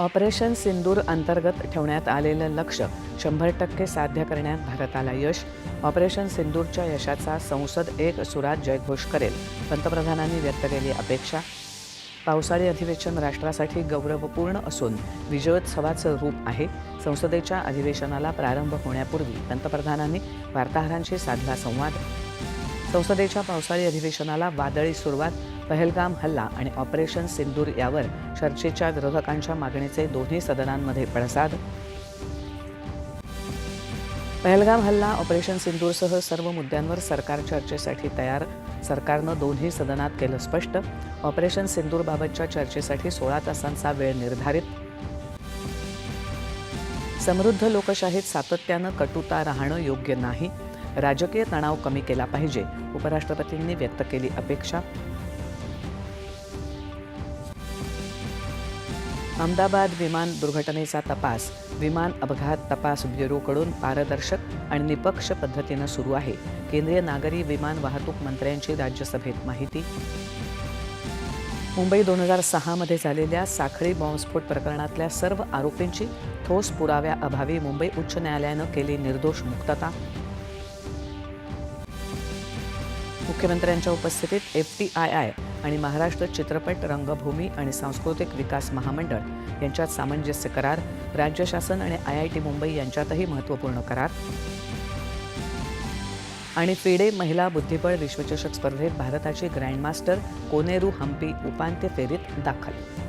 Operation सिंदूर अंतर्गत ठेवण्यात आलेलं लक्ष शंभर टक्के साध्य करण्यात भारताला यश. ऑपरेशन सिंदूरच्या यशाचा संसद एक सुरात जयघोष करेल पंतप्रधानांनी व्यक्त केली अपेक्षा. पावसाळी अधिवेशन राष्ट्रासाठी गौरवपूर्ण असून विजयोत्सवाचं रूप आहे. संसदेच्या अधिवेशनाला प्रारंभ होण्यापूर्वी पंतप्रधानांनी वार्ताहरांशी साधला संवाद. संसदेच्या पावसाळी अधिवेशनाला वादळी सुरुवात पहलगाम हल्ला आणि ऑपरेशन सिंदूर यावर चर्चेच्या विरोधकांच्या मागणीचे दोन्ही सदनांमध्ये पडसाद. पहलगाम हल्ला ऑपरेशन सिंदूरसह सर्व मुद्द्यांवर सरकार चर्चेसाठी तयार. सरकारनं दोन्ही सदनात केलं स्पष्ट. ऑपरेशन सिंदूरबाबतच्या चर्चेसाठी सोळा तासांचा वेळ निर्धारित. समृद्ध लोकशाहीत सातत्यानं कटुता राहणं योग्य नाही. राजकीय तणाव कमी केला पाहिजे उपराष्ट्रपतींनी व्यक्त केली अपेक्षा. अहमदाबाद विमान दुर्घटनेचा तपास विमान अपघात तपास ब्युरोकडून पारदर्शक आणि निपक्ष पद्धतीनं सुरू आहे. केंद्रीय नागरी विमान वाहतूक मंत्र्यांची राज्यसभेत माहिती. मुंबई दोन हजार सहामध्ये झालेल्या साखळी बॉम्बस्फोट प्रकरणातल्या सर्व आरोपींची ठोस पुराव्याअभावी मुंबई उच्च न्यायालयानं केली निर्दोष मुक्तता. मुख्यमंत्र्यांच्या उपस्थितीत एफ टी आय आय आणि महाराष्ट्र चित्रपट रंगभूमी आणि सांस्कृतिक विकास महामंडळ यांच्यात सामंजस्य करार राज्य शासन आणि आय आय टी मुंबई यांच्यातही महत्त्वपूर्ण करार आणि फिडे महिला बुद्धिबळ विश्वचषक स्पर्धेत भारताची ग्रँडमास्टर कोनेरू हम्पी उपांत्य फेरीत दाखल